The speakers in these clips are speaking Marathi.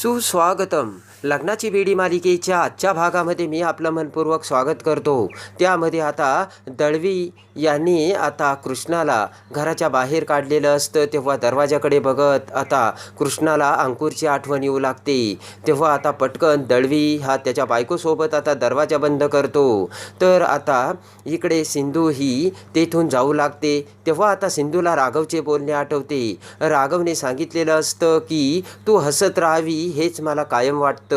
સુસ્વાગતમ. लग्नाची बेडी मालिकेच्या आजच्या भागामध्ये मी आपलं मनपूर्वक स्वागत करतो. त्यामध्ये आता दळवी यांनी आता कृष्णाला घराच्या बाहेर काढलेलं असतं. तेव्हा दरवाजाकडे बघत आता कृष्णाला अंकुरची आठवण येऊ लागते. तेव्हा आता पटकन दळवी हा त्याच्या बायकोसोबत आता दरवाजा बंद करतो. तर आता इकडे सिंधू ही तेथून जाऊ लागते. तेव्हा आता सिंधूला राघवचे बोलणे आठवते. राघवने सांगितलेलं असतं की तू हसत राहावी हेच मला कायम वाटतं.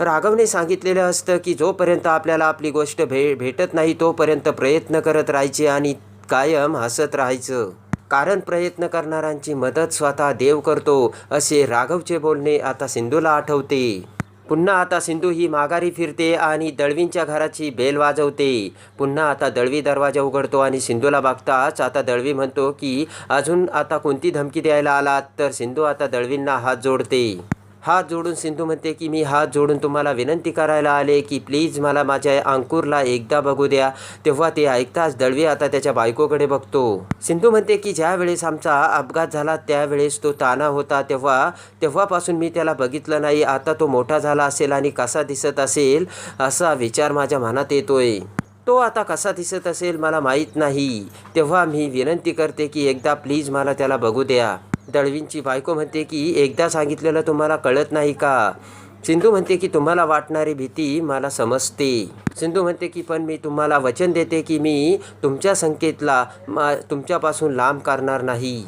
राघवने सांगितलेलं असतं की जोपर्यंत आपल्याला आपली गोष्ट भे भेटत नाही तोपर्यंत प्रयत्न करत राहायचे आणि कायम हसत राहायचं. कारण प्रयत्न करणाऱ्यांची मदत स्वतः देव करतो असे राघवचे बोलणे आता सिंधूला आठवते. पुन्हा आता सिंधू ही माघारी फिरते आणि दळवींच्या घराची बेल वाजवते. पुन्हा आता दळवी दरवाजा उघडतो आणि सिंधूला बघताच आता दळवी म्हणतो की अजून आता कोणती धमकी द्यायला आलात? तर सिंधू आता दळवींना हात जोडते. हात जोडून सिंधू म्हणते की मी हात जोडून तुम्हाला विनंती करायला आले की प्लीज मला माझ्या अंकुरला एकदा बघू द्या. तेव्हा ते ऐकताच दळवी आता त्याच्या बायकोकडे बघतो. सिंधू म्हणते की ज्यावेळेस आमचा अपघात झाला त्यावेळेस तो ताना होता. तेव्हा तेव्हापासून मी त्याला बघितलं नाही. आता तो मोठा झाला असेल आणि कसा दिसत असेल असा विचार माझ्या मनात येतोय. तो आता कसा दिसत असेल मला माहीत नाही. तेव्हा मी विनंती करते की एकदा प्लीज मला त्याला बघू द्या. दळवींची बायको म्हणते की एकदा सांगितलेलं तुम्हाला कळत नाही का? सिंधू म्हणते की तुम्हाला वाटणारी भीती मला समजते. सिंधू म्हणते की पण मी तुम्हाला वचन देते की मी तुमच्या संकेतला मा तुमच्यापासून लांब करणार नाही.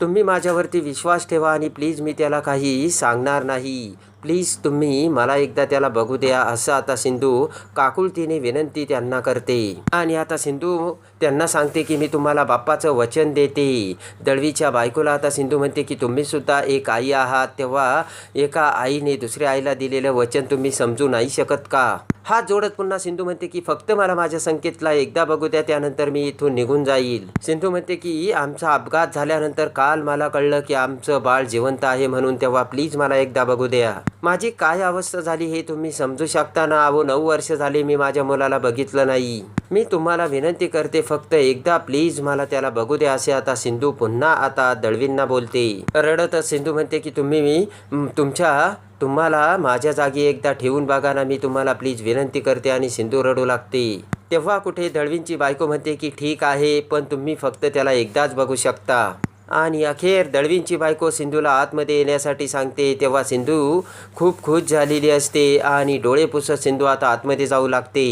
तुम्ही माझ्यावरती विश्वास ठेवा आणि प्लीज मी त्याला काही सांगणार नाही. प्लीज तुम्ही मला एकदा त्याला बघू द्या असं आता सिंधू काकुळतीने विनंती त्यांना करते. आणि आता सिंधू त्यांना सांगते की मी तुम्हाला बाप्पाचं वचन देते. दळवीच्या बायकोला आता सिंधू म्हणते की तुम्हीसुद्धा एक आई आहात तेव्हा एका आईने दुसऱ्या आईला दिलेलं वचन तुम्ही समजू नाही शकत का? हात जोडत पुन्हा सिंधू म्हणते की फक्त मला माझ्या संकेतला एकदा बघू द्या त्यानंतर मी इथून निघून जाईल. सिंधू म्हणते की आमचा अपघात झाल्यानंतर काल मला कळलं की आमचं बाळ जिवंत आहे म्हणून तेव्हा प्लीज मला एकदा बघू द्या. माझी काय अवस्था झाली हे तुम्ही समजू शकता ना? अहो नऊ वर्ष झाली मी माझ्या मुलाला बघितलं नाही. मी तुम्हाला विनंती करते फक्त एकदा प्लीज मला त्याला बघू द्या असे. आता सिंधू पुन्हा आता दळवींना बोलते. रडतच सिंधू म्हणते की तुम्ही मी तुमच्या तुम्हाला माझ्या जागी एकदा ठेवून बघा ना मी तुम्हाला प्लीज विनंती करते आणि सिंधू रडू लागते. तेव्हा कुठे दळवींची बायको म्हणते की ठीक आहे पण तुम्ही फक्त त्याला एकदाच बघू शकता. आणि अखेर दळवींची बायको सिंधूला आतमध्ये येण्यासाठी सांगते तेव्हा सिंधू खूप खुश झालेली असते आणि डोळे पुसत सिंधू आता आतमध्ये जाऊ लागते.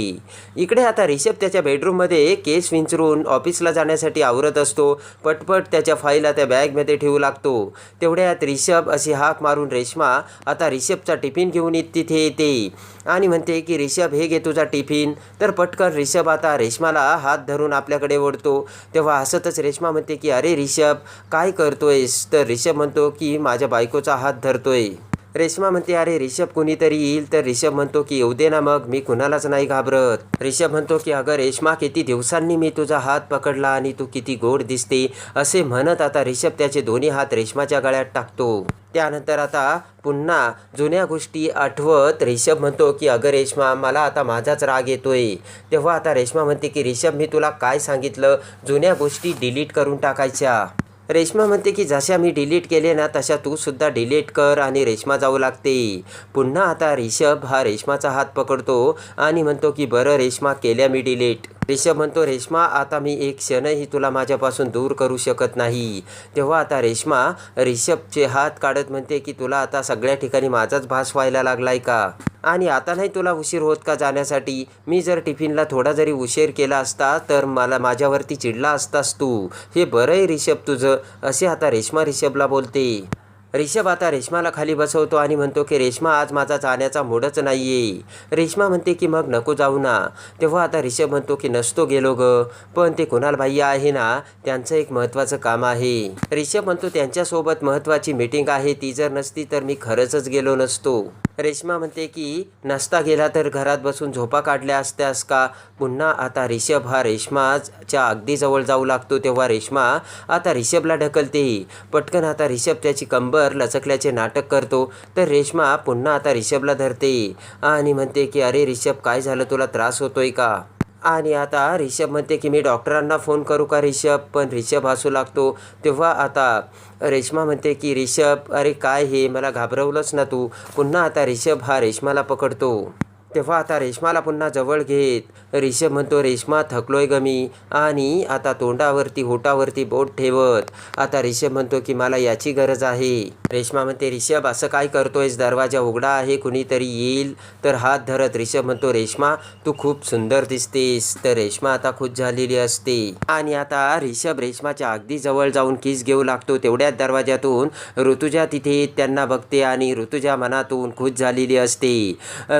इकडे आता रिषभ त्याच्या बेडरूममध्ये केस विंचरून ऑफिसला जाण्यासाठी आवरत असतो. पटपट त्याच्या फाईला त्या बॅगमध्ये ठेवू लागतो. तेवढ्यात रिषभ अशी हाक मारून रेश्मा आता रिषभचा टिफिन घेऊन येत तिथे येते आणि म्हणते की रिषभ हे घे तुझा टिफिन. तर पटकन रिषभ आता रेश्माला हात धरून आपल्याकडे ओढतो. तेव्हा हसतच रेश्मा म्हणते की अरे रिषभ काय करतोयस? तर रिषभ म्हणतो की माझ्या बायकोचा हात धरतोय. रेश्मा म्हणते अरे रिषभ कुणीतरी येईल. तर रिषभ म्हणतो की येऊ दे ना मग मी कुणालाच नाही घाबरत. रिषभ म्हणतो की अगं रेश्मा किती दिवसांनी मी तुझा हात पकडला आणि तू किती गोड दिसते. असे म्हणत आता रिषभ त्याचे दोन्ही हात रेश्माच्या गळ्यात टाकतो. त्यानंतर आता पुन्हा जुन्या गोष्टी आठवत रिषभ म्हणतो की अगं रेश्मा मला आता माझाच राग येतोय. तेव्हा आता रेश्मा म्हणते की रिषभ मी तुला काय सांगितलं? जुन्या गोष्टी डिलीट करून टाकायच्या. रेश्मा म्हणते की जशा मी डिलीट केले ना तशा तू सुद्धा डिलीट कर आणि रेश्मा जाऊ लागते. पुन्हा आता रिषभ हा रेश्माचा हात पकडतो आणि म्हणतो की बरं रेश्मा केल्या मी डिलीट रिषभ म्हणतो रेश्मा आता मी एक क्षणही तुला माझ्यापासून दूर करू शकत नाही. तेव्हा आता रेश्मा रिषभचे हात काढत म्हणते की तुला आता सगळ्या ठिकाणी माझाच भास व्हायला लागलाय का? आणि आता नाही तुला उशीर होत का जाण्यासाठी? मी जर टिफिनला थोडा जरी उशीर केला असता तर मला माझ्यावरती चिडला असतास तू. हे बरं आहे रिषभ तुझं असे आता रेश्मा रिषभला बोलते. रिषभ आता रेश्माला खाली बसवतो आणि म्हणतो की रेश्मा आज माझा जाण्याचा मूडच नाही आहे रेश्मा म्हणते की मग नको जाऊ ना. तेव्हा आता रिषभ म्हणतो की नसतो गेलो ग. पण ते कुणाल भाई आहे ना त्यांचं एक महत्त्वाचं काम आहे. रिषभ म्हणतो त्यांच्यासोबत महत्त्वाची मीटिंग आहे. ती जर नसती तर मी खरंचच गेलो नसतो. रेश्मा म्हणते की नसता गेला तर घरात बसून झोपा काढल्या असत्यास का? पुन्हा आता रिषभ हा रेश्माच्या अगदी जवळ जाऊ लागतो तेव्हा रेश्मा आता रिषभला ढकलते. पटकन आता रिषभ त्याची कंबर लचकल्याचे नाटक करतो. तर रेश्मा पुन्हा आता रिषभला धरते. आणि म्हणते की अरे रिषभ काय झालं? तुला त्रास होतोय का? आणि आता रिषभ म्हणते की मी डॉक्टरांना फोन करू का रिषभ? पण रिषभ हसू लागतो. तेव्हा आता रेश्मा म्हणते की रिषभ अरे काय हे? मला घाबरवलंच ना तू? पुन्हा आता रिषभ हा रेश्माला पकडतो. तेव्हा आता रेश्माला पुन्हा जवळ घेत रिषभ म्हणतो रेश्मा थकलोय ग मी. आणि आता तोंडावरती होटावरती बोट ठेवत आता रिषभ म्हणतो की मला याची गरज आहे. रेश्मा म्हणते रिषभ असं काय करतोयस? दरवाजा उघडा आहे कुणीतरी येईल तर हात धरत. रिषभ म्हणतो रेश्मा तू खूप सुंदर दिसतेस. तर रेश्मा आता खुश झालेली असते. आणि आता रिषभ रेश्माच्या अगदी जवळ जाऊन किस घेऊ लागतो? तेवढ्याच दरवाजातून ऋतुजा तिथे त्यांना बघते आणि ऋतुजा मनातून खुश झालेली असते.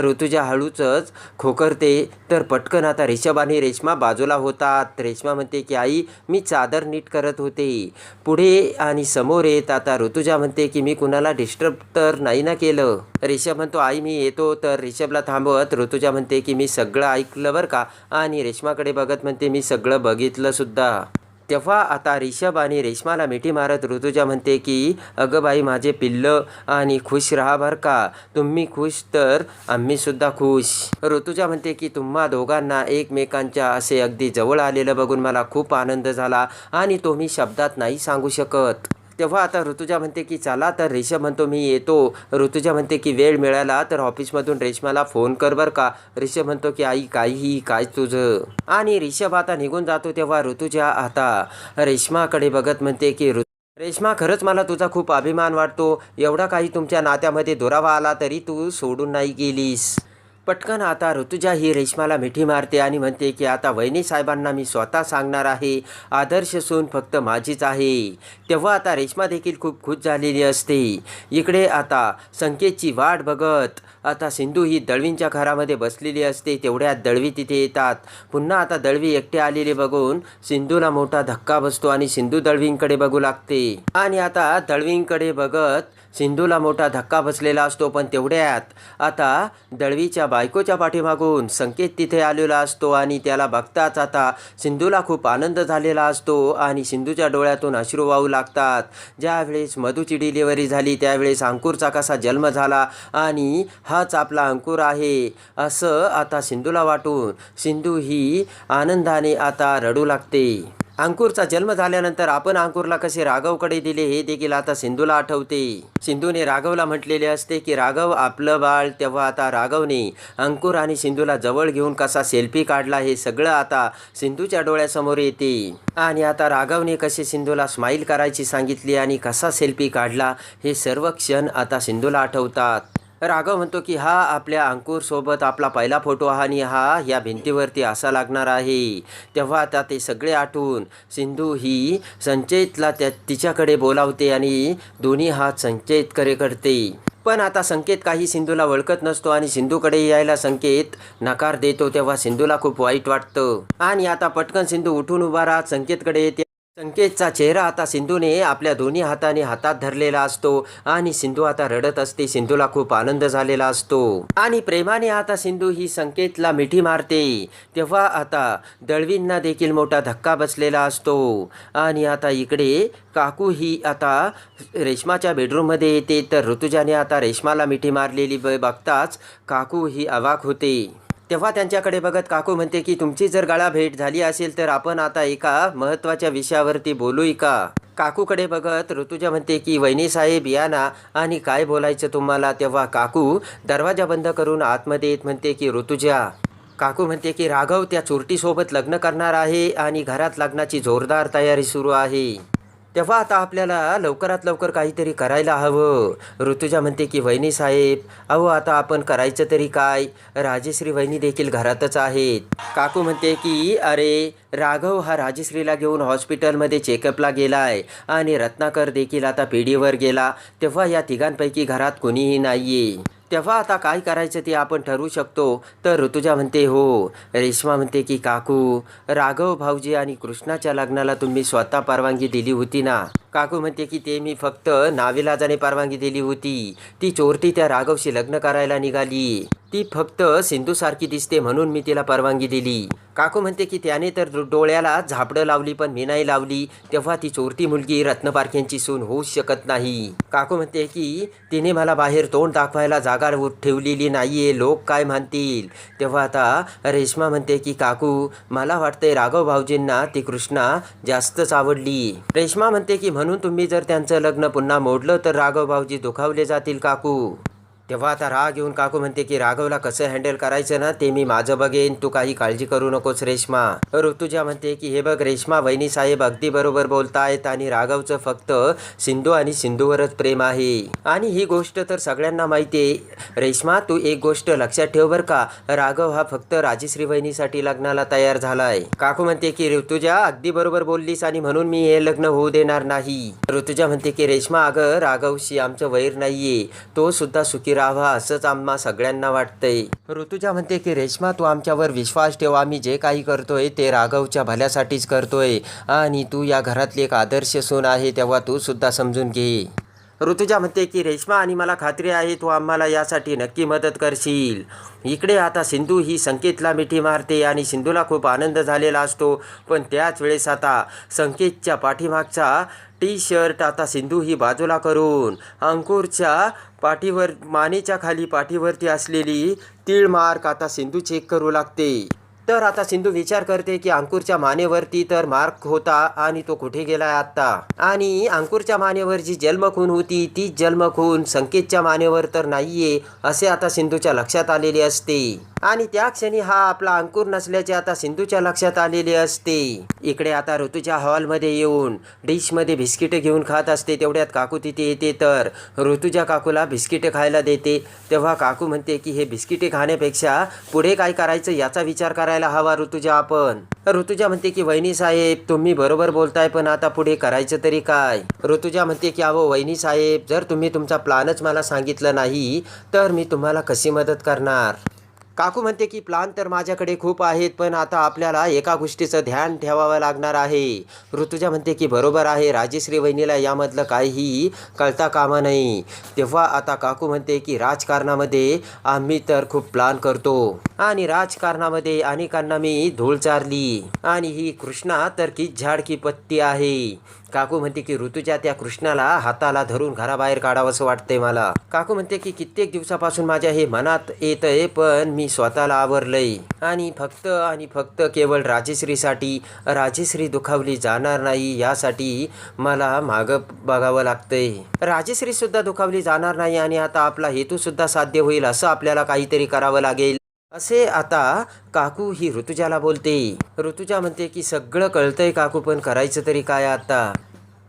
ऋतुजा हळू हळूच खोकरते. तर पटकन आता रिषभ आणि रेश्मा बाजूला होतात. रेश्मा म्हणते की आई मी चादर नीट करत होते. पुढे आणि समोर येत आता ऋतुजा म्हणते की मी कुणाला डिस्टर्ब तर नाही ना केलं. रिषभ म्हणतो आई मी येतो. तर रिषभला थांबवत ऋतुजा म्हणते की मी सगळं ऐकलं बरं का? आणि रेश्माकडे बघत म्हणते मी सगळं बघितलं सुद्धा. तेव्हा आता रिषभ आणि रेश्माला मिठी मारत ऋतुजा म्हणते की अगं बाई माझे पिल्लं आणि खुश राहा बरं का. तुम्ही खुश तर आम्हीसुद्धा खुश. ऋतुजा म्हणते की तुम्हा दोघांना एकमेकांच्या असे अगदी जवळ आलेलं बघून मला खूप आनंद झाला आणि तो मी शब्दात नाही सांगू शकत. तेव्हा आता ऋतुजा म्हणते की चला तर रेशम म्हणतो मी येतो. ऋतुजा म्हणते की वेळ मिळाला तर ऑफिसमधून रेश्माला फोन कर बरं का. रिषभ म्हणतो की आई काहीही काय तुझं? आणि रिषभ आता निघून जातो तेव्हा ऋतुजा आता रेश्माकडे बघत म्हणते की ऋ रेश्मा खरंच मला तुझा खूप अभिमान वाटतो. एवढा काही तुमच्या नात्यामध्ये दुरावा आला तरी तू सोडून नाही गेलीस. पटकन आता ऋतुजा ही रेश्माला मिठी मारते आणि म्हणते की आता वहिनी साहेबांना मी स्वतः सांगणार आहे. आदर्श सून फक्त माझीच आहे. तेव्हा आता रेश्मा देखील खूप खुश झालेली असते. इकडे आता संकेतची वाट बघत. आता सिंधू ही दळवींच्या घरामध्ये बसलेली असते. तेवढ्यात दळवी तिथे येतात. पुन्हा आता दळवी एकटे आलेले बघून सिंधूला मोठा धक्का बसतो आणि सिंधू दळवींकडे बघू लागते. आणि आता दळवींकडे बघत सिंधूला मोठा धक्का बसलेला असतो पण तेवढ्यात आता दळवीच्या बायकोच्या पाठीमागून संकेत तिथे आलेला असतो आणि त्याला बघताच आता सिंधूला खूप आनंद झालेला असतो आणि सिंधूच्या डोळ्यातून अश्रू वाहू लागतात. ज्यावेळेस मधूची डिलिव्हरी झाली त्यावेळेस अंकुरचा कसा जन्म झाला आणि हाच आपला अंकुर आहे असं आता सिंधूला वाटून सिंधू ही आनंदाने आता रडू लागते. अंकुरचा जन्म झाल्यानंतर आपण अंकुरला कसे राघवकडे दिले हे देखील आता सिंधूला आठवते. सिंधूने राघवला म्हटलेले असते की राघव आपलं बाळ तेव्हा आता राघवने अंकुर आणि सिंधूला जवळ घेऊन कसा सेल्फी काढला हे सगळं आता सिंधूच्या डोळ्यासमोर येते. आणि आता राघवने कसे सिंधूला स्माईल करायची सांगितली आणि कसा सेल्फी काढला हे सर्व क्षण आता सिंधूला आठवतात. राघव म्हणतो की हा आपल्या अंकुरसोबत आपला पहिला फोटो हा आणि हा या भिंतीवरती असा लागणार आहे. तेव्हा आता ते सगळे आठवून सिंधू ही संचयितला त्या तिच्याकडे बोलावते आणि दोन्ही हात संचयितकडे करते. पण आता संकेत काही सिंधूला ओळखत नसतो आणि सिंधूकडे यायला संकेत नकार देतो तेव्हा सिंधूला खूप वाईट वाटतं. आणि आता पटकन सिंधू उठून उभा राहत संकेतकडे येते संकेतचा चेहरा आता सिंधूने आपल्या दोन्ही हाताने हातात धरलेला असतो आणि सिंधू आता रडत असते. सिंधूला खूप आनंद झालेला असतो. आणि प्रेमाने आता सिंधू ही संकेतला मिठी मारते. तेव्हा आता दळवींना देखील मोठा धक्का बसलेला असतो. आणि आता इकडे काकू ही आता रेश्माच्या बेडरूममध्ये येते. तर ऋतुजाने आता रेश्माला मिठी मारलेली ब- बघताच काकू ही अवाक होते. तेव्हा त्यांच्याकडे बघत काकू म्हणते की तुमची जर गळा भेट झाली असेल तर आपण आता एका महत्त्वाच्या विषयावरती बोलू का काकूकडे बघत ऋतुजा म्हणते की वहिनी साहेब या ना. आणि काय बोलायचं तुम्हाला? तेव्हा काकू दरवाजा बंद करून आतमध्ये येत म्हणते की ऋतुजा. काकू म्हणते की राघव त्या चोरटीसोबत लग्न करणार आहे आणि घरात लग्नाची जोरदार तयारी सुरू आहे. तेव्हा आता आपल्याला लवकरात लवकर काहीतरी करायला हवं. ऋतुजा म्हणते की वहिनी साहेब अहो आता आपण करायचं तरी काय? राजेश्री वहिनी देखील घरातच आहेत. काकू म्हणते की अरे राघव हा राजेश्रीला घेऊन हॉस्पिटलमध्ये चेकअपला गेलाय आणि रत्नाकर देखील आता पिढीवर गेला. तेव्हा या तिघांपैकी घरात कोणीही नाहीये. तेव्हा आता काय करायचं ते आपण ठरवू शकतो. तर ऋतुजा म्हणते हो. रेश्मा म्हणते की काकू राघव भाऊजी आणि कृष्णाच्या लग्नाला तुम्ही स्वतः परवानगी दिली होती ना? काकू म्हणते की ते मी फक्त नाविलाजाने परवानगी दिली होती. ती चोरटी त्या राघवशी लग्न करायला निघाली. ती फक्त सिंधूसारखी दिसते म्हणून मी तिला परवानगी दिली. काकू म्हणते की त्याने तर डोळ्याला झापडं लावली पण मी नाही लावली. तेव्हा ती चोरती मुलगी रत्नपारखेंची सून होऊ शकत नाही. काकू म्हणते की तिने मला बाहेर तोंड दाखवायला जागा ठेवलेली नाहीये लोक काय म्हणतील? तेव्हा आता रेश्मा म्हणते की काकू मला वाटतंय राघव भाऊजींना ती कृष्णा जास्तच आवडली. रेश्मा म्हणते की म्हणून तुम्ही जर त्यांचं लग्न पुन्हा मोडलं तर राघव भाऊजी दुखावले जातील काकू. तेव्हा आता राग येऊन काकू म्हणते की राघवला कसं हँडल करायचं ना ते मी माझं बघेन. तू काही काळजी करू नकोस रेश्मा. ऋतुजा म्हणते की हे बघ रेश्मा वहिनी साहेब अगदी बरोबर बोलतायत आणि राघवचं फक्त सिंधू आणि सिंधूवरच प्रेम आहे. आणि ही गोष्ट तर सगळ्यांना माहिती आहे. रेश्मा तू एक गोष्ट लक्षात ठेव बर का. राघव हा फक्त राजश्री वहिनीसाठी लग्नाला तयार झालाय. काकू म्हणते की ऋतुजा अगदी बरोबर बोललीस आणि म्हणून मी हे लग्न होऊ देणार नाही. ऋतुजा म्हणते की रेश्मा अगं राघवशी आमचं वैर नाहीये. तो सुद्धा सुखी राहावा असंच आम्हा सगळ्यांना वाटतंय. ऋतुजा म्हणते की रेश्मा तू आमच्यावर विश्वास ठेव. आम्ही जे काही करतोय ते राघवच्या भल्यासाठीच करतोय. आणि तू या घरातली एक आदर्श सून आहे तेव्हा तू सुद्धा समजून घे. ऋतुजा म्हणते की रेश्मा आणि मला खात्री आहे तू आम्हाला यासाठी नक्की मदत करशील. इकडे आता सिंधू ही संकेतला मिठी मारते आणि सिंधूला खूप आनंद झालेला असतो. पण त्याच वेळेस आता संकेतच्या पाठीमागचा टी शर्ट आता सिंधू ही बाजूला करून अंकुरच्या पाठीवर मानेच्या खाली पाठीवरती असलेली तीळ मार्क आता सिंधू चेक करू लागते. तर आता सिंधू विचार करते की अंकुरच्या मानेवरती तर मार्क होता आणि तो कुठे गेलाय आता आणि अंकुरच्या मानेवर जी जन्मखून होती ती जन्मखून संकेतच्या मानेवर तर नाहीये असे आता सिंधूच्या लक्षात आलेले असते. आणि त्या क्षणी हा आपला अंकुर नसल्याचे आता सिंधूच्या लक्षात आलेले असते. इकडे आता ऋतूच्या हॉलमध्ये येऊन डिशमध्ये बिस्किटे घेऊन खात असते. तेवढ्यात काकू तिथे येते तर ऋतूच्या काकूला बिस्किटे खायला देते. तेव्हा काकू म्हणते की हे बिस्किटे खाण्यापेक्षा पुढे काय करायचं याचा विचार करायला हवा ऋतुजा आपण. ऋतुजा म्हणते की वहिनी साहेब तुम्ही बरोबर बोलताय पण आता पुढे करायचं तरी काय? ऋतुजा म्हणते की अहो वहिनी साहेब जर तुम्ही तुमचा प्लानच मला सांगितलं नाही तर मी तुम्हाला कशी मदत करणार? काकू म्हणते की प्लान तर माझ्याकडे खूप आहेत पण आता आपल्याला एका गोष्टीचं ध्यान ठेवावं लागणार आहे. ऋतुजा म्हणते की बरोबर आहे राजेश्री वहिनीला यामधलं काहीही कळता कामा नाही. तेव्हा आता काकू म्हणते की राजकारणामध्ये आम्ही तर खूप प्लान करतो. आणि राजकारणामध्ये अनेकांना मी धूळ चारली. आणि ही कृष्णा तर की झाड की पत्ती आहे. काकू म्हणते की ऋतूच्या त्या कृष्णाला हाताला धरून घराबाहेर काढावंसं वाटतंय मला. काकू म्हणते की कित्येक दिवसापासून माझ्या हे मनात येतंय पण मी स्वतःला आवरलंय. आणि फक्त आणि फक्त केवळ राजेश्रीसाठी राजेश्री दुखावली जाणार नाही यासाठी मला मागं बघावं लागतंय. राजेश्री सुद्धा दुखावली जाणार नाही आणि आता आपला हेतू सुद्धा साध्य होईल असं आपल्याला काहीतरी करावं लागेल. असे आता काकू ही ऋतुजाला बोलते. ऋतुजा म्हणते की सगळं कळतंय काकू पण करायचं तरी काय आता?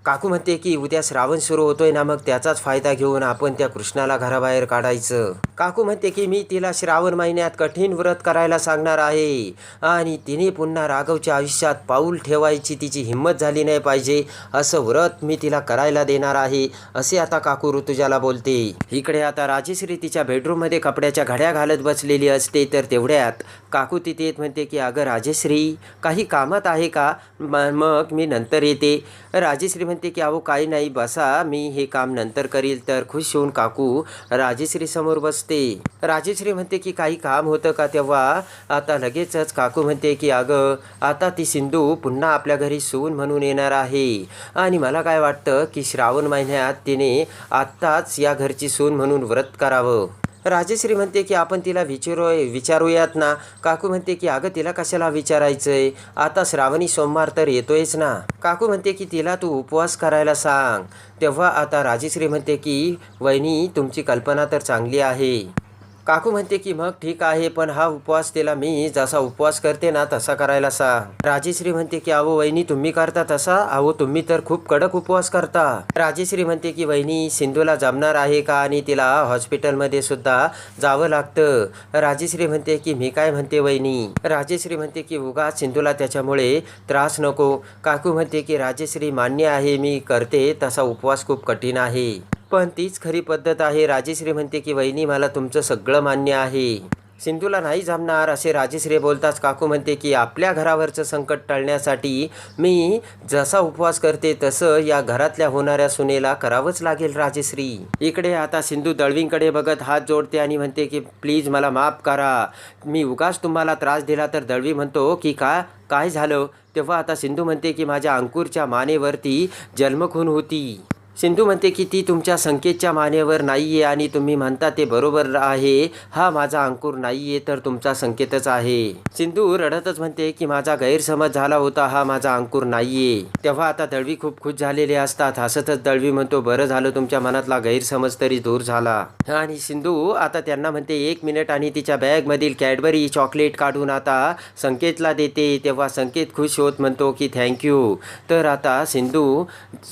काकू म्हणते की उद्या श्रावण सुरू होतोय ना मग त्याचाच फायदा घेऊन आपण त्या कृष्णाला घराबाहेर काढायचं. काकू म्हणते की मी तिला श्रावण महिन्यात कठीण व्रत करायला सांगणार आहे. आणि तिने पुन्हा राघवच्या आयुष्यात पाऊल ठेवायची तिची हिंमत झाली नाही पाहिजे असं व्रत मी तिला करायला देणार आहे असे आता काकू ऋतुजाला बोलते. इकडे आता राजेश्री तिच्या बेडरूममध्ये कपड्याच्या घड्या घालत बसलेली असते तर तेवढ्यात काकू तिथे येत म्हणते की अगं राजेश्री काही कामात आहे का? मग मी नंतर येते. राजेश्री म्हणते की अहो काही नाही बसा मी हे काम नंतर करील. तर खुश होऊन काकू राजेश्री समोर बसते. राजेश्री म्हणते की काही काम होतं का तेव्हा? आता लगेचच काकू म्हणते की अगं आता ती सिंधू पुन्हा आपल्या घरी सून म्हणून येणार आहे. आणि मला काय वाटतं की श्रावण महिन्यात तिने आत्ताच या घरची सून म्हणून व्रत करावं. राजेश्री म्हणते की आपण तिला विचारू विचारूयात ना. काकू म्हणते की अगं तिला कशाला विचारायचं आहे आता श्रावणी सोमवार तर येतोयच ना. काकू म्हणते की तिला तू उपवास करायला सांग. तेव्हा आता राजेश्री म्हणते की वहिनी तुमची कल्पना तर चांगली आहे. काकू म्हणते की मग ठीक आहे पण हा उपवास तिला मी जसा उपवास करते ना तसा करायला सा राजेश्री म्हणते की अहो वहिनी तुम्ही करता तसा? अहो तुम्ही तर खूप कडक उपवास करता. राजेश्री म्हणते की वहिनी सिंधूला जमणार आहे का? आणि तिला हॉस्पिटलमध्ये सुद्धा जावं लागतं. राजेश्री म्हणते की मी काय म्हणते वहिनी? राजेश्री म्हणते की उगा सिंधूला त्याच्यामुळे त्रास नको. काकू म्हणते की राजेश्री मान्य आहे मी करते तसा उपवास खूप कठीण आहे. पण तीच खरी पद्धत आहे. राजेश्री म्हणते की वहिनी मला तुमचं सगळं मान्य आहे. सिंधूला नाही जमणार असे राजेश्री बोलताच काकू म्हणते की आपल्या घरावरचं संकट टाळण्यासाठी मी जसा उपवास करते तसं या घरातल्या होणाऱ्या सुनेला करावंच लागेल राजेश्री इकडे आता सिंधू दळवींकडे बघत हात जोडते आणि म्हणते की प्लीज मला माफ करा. मी उगाच तुम्हाला त्रास दिला तर दळवी म्हणतो की का काय झालं? तेव्हा आता सिंधू म्हणते की माझ्या अंकुरच्या मानेवरती जन्मखून होती. सिंधू म्हणते की ती तुमच्या संकेतच्या मानेवर नाही आहे आणि तुम्ही म्हणता ते बरोबर आहे. हा माझा अंकुर नाही आहे तर तुमचा संकेतच आहे. सिंधू रडतच म्हणते की माझा गैरसमज झाला होता हा माझा अंकुर नाही आहे तेव्हा आता दळवी खूप खुश झालेले असतात. हसतच दळवी म्हणतो बरं झालं तुमच्या मनातला गैरसमज तरी दूर झाला. आणि सिंधू आता त्यांना म्हणते एक मिनिट आणि तिच्या बॅगमधील कॅडबरी चॉकलेट काढून आता संकेतला देते. तेव्हा संकेत खुश होत म्हणतो की थँक्यू. तर आता सिंधू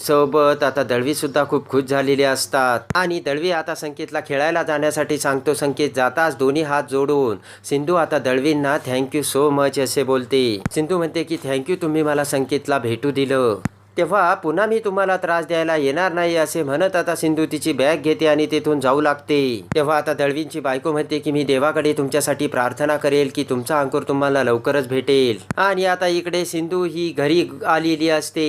सोबत आता दळवी सुद्धा खूप खुश झालेले असतात. आणि दळवी आता संकेतला खेळायला जाण्यासाठी सांगतो संकेत जाताच दोन्ही हात जोडून. सिंधू आता दळवींना थँक्यू सो मच असे बोलते. सिंधू म्हणते की थँक्यू तुम्ही मला संकेतला भेटू दिलं. तेव्हा पुन्हा मी तुम्हाला त्रास द्यायला येणार नाही असे म्हणत आता सिंधू तिची बॅग घेते आणि तिथून जाऊ लागते. तेव्हा आता दळवींची बायको म्हणते की मी देवाकडे तुमच्यासाठी प्रार्थना करेल की तुमचा अंकुर तुम्हाला लवकरच भेटेल. आणि आता इकडे सिंधू ही घरी आलेली असते.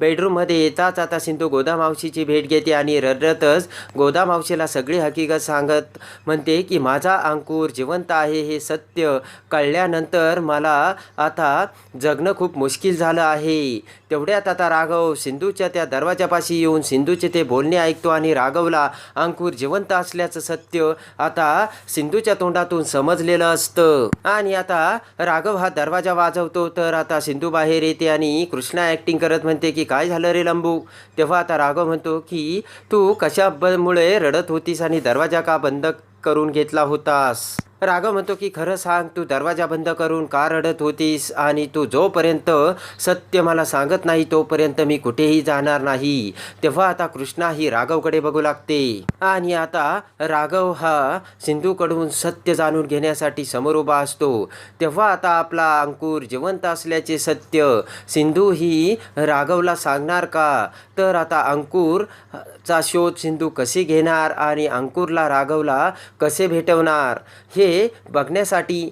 बेडरूममध्ये येताच आता सिंधू गोदा मावशीची भेट घेते आणि रडतच गोदा मावशीला सगळी हकीकत सांगत म्हणते की माझा अंकुर जिवंत आहे हे सत्य कळल्यानंतर मला आता जगणं खूप मुश्किल झालं आहे. तेवढ्यात आता राग राघव सिंधूच्या त्या दरवाजापाशी येऊन सिंधूचे ते बोलणे ऐकतो आणि राघवला अंकुर जिवंत असल्याचं सत्य आता सिंधूच्या तोंडातून समजलेलं असतं. आणि आता राघव हा दरवाजा वाजवतो तर आता सिंधू बाहेर येते आणि कृष्णा ॲक्टिंग करत म्हणते की काय झालं रे लंबू? तेव्हा आता राघव म्हणतो की तू कशामुळे रडत होतीस आणि दरवाजा का बंद करून घेतला होतास? राघव म्हणतो की खरं सांग तू दरवाजा बंद करून का रडत होतीस आणि तू जोपर्यंत सत्य मला सांगत नाही तोपर्यंत मी कुठेही जाणार नाही. तेव्हा आता कृष्णा ही राघवकडे बघू लागते. आणि आता राघव हा सिंधूकडून सत्य जाणून घेण्यासाठी समोर उभा असतो. तेव्हा आता आपला अंकुर जिवंत असल्याचे सत्य सिंधू ही राघवला सांगणार का? तर आता अंकुर चा शोध सिंधू कसे घेणार आणि अंकुरला राघवला कसे भेटवणार? हे हे बघण्यासाठी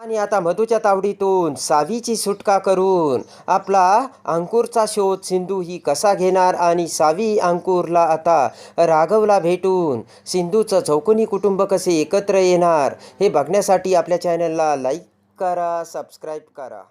आणि आता मधूच्या तावडीतून सावीची सुटका करून आपला अंकुरचा शोध सिंधू ही कसा घेणार आणि सावी अंकुरला आता राघवला भेटून सिंधूचं चौकोनी कुटुंब कसे एकत्र येणार हे बघण्यासाठी आपल्या चॅनलला लाईक करा सबस्क्राईब करा.